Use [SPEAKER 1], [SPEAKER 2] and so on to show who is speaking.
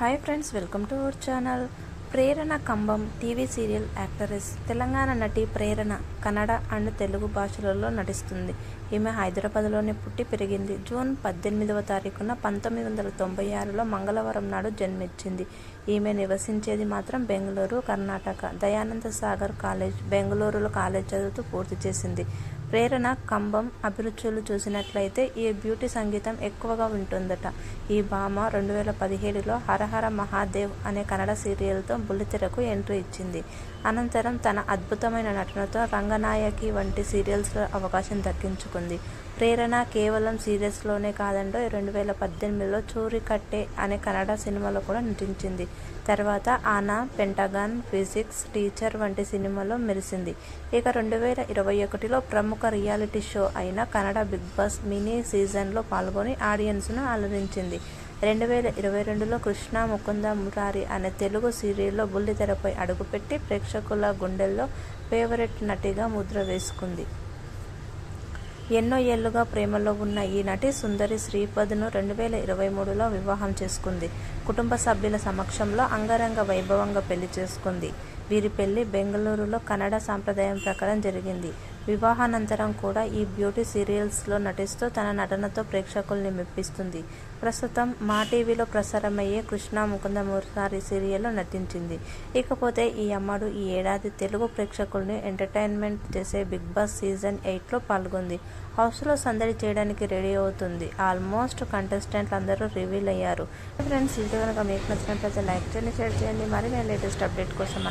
[SPEAKER 1] Hi friends welcome to our channel Prerana Kambam TV serial actress Telangana నటి Prerana Kannada and Telugu భాషలలో నటిస్తుంది. ఈమె హైదరాబాద్లోనే పుట్టి పెరిగింది. జూన్ పద్దెనిమిదవ తారీఖున పంతొమ్మిది వందల తొంభై ఆరులో మంగళవారం నాడు జన్మించింది. ఈమె నివసించేది మాత్రం బెంగళూరు కర్ణాటక. దయానంద సాగర్ కాలేజ్ బెంగళూరులో కాలేజ్ చదువుతూ పూర్తి చేసింది. ప్రేరణ కంబం అభిరుచులు చూసినట్లయితే ఈ బ్యూటీ సంగీతం ఎక్కువగా ఉంటుందట. ఈ భామ రెండు వేల పదిహేడులో హరహర మహాదేవ్ అనే కన్నడ సీరియల్తో బుల్లితెరకు ఎంట్రీ ఇచ్చింది. అనంతరం తన అద్భుతమైన నటనతో రంగనాయకి వంటి సీరియల్స్లో అవకాశం దక్కించుకుంది. ప్రేరణ కేవలం సీరియల్స్లోనే కాదండో రెండు వేల పద్దెనిమిదిలో చూరి కట్టే అనే కన్నడ సినిమాలో కూడా నటించింది. తర్వాత ఆనా పెంటగాన్ ఫిజిక్స్ టీచర్ వంటి సినిమాలో మెరిసింది. ఇక రెండు వేల ఇరవై ఒకటిలో ప్రముఖ రియాలిటీ షో అయిన కన్నడ బిగ్ బాస్ మినీ సీజన్లో పాల్గొని ఆడియన్స్ను అలరించింది. రెండు వేల ఇరవై రెండులో కృష్ణ ముకుంద మురారి అనే తెలుగు సీరియల్లో బుల్లితెరపై అడుగుపెట్టి ప్రేక్షకుల గుండెల్లో ఫేవరెట్ నటిగా ముద్ర వేసుకుంది. ఎన్నో ఏళ్ళుగా ప్రేమలో ఉన్న ఈ నటి సుందరి శ్రీపద్ను రెండు వేల ఇరవై మూడులో వివాహం చేసుకుంది. కుటుంబ సభ్యుల సమక్షంలో అంగరంగ వైభవంగా పెళ్ళి చేసుకుంది. వీరి పెళ్ళి బెంగళూరులో కన్నడ సాంప్రదాయం ప్రకారం జరిగింది. వివాహానంతరం కూడా ఈ బ్యూటీ సీరియల్స్లో నటిస్తూ తన నటనతో ప్రేక్షకుల్ని మెప్పిస్తుంది. ప్రస్తుతం మా టీవీలో ప్రసారమయ్యే కృష్ణ ముకుంద సీరియల్లో నటించింది. ఇకపోతే ఈ అమ్మడు ఈ ఏడాది తెలుగు ప్రేక్షకుల్ని ఎంటర్టైన్మెంట్ చేసే బిగ్ బాస్ సీజన్ ఎయిట్లో పాల్గొంది. హౌస్లో సందడి చేయడానికి రెడీ అవుతుంది. ఆల్మోస్ట్ కంటెస్టెంట్లు అందరూ రివీల్ అయ్యారు. ఫ్రెండ్స్ ఇది కనుక మీకు నచ్చినట్లయితే లైక్ చేయండి షేర్ చేయండి. మరి నేను లేటెస్ట్ అప్డేట్ కోసం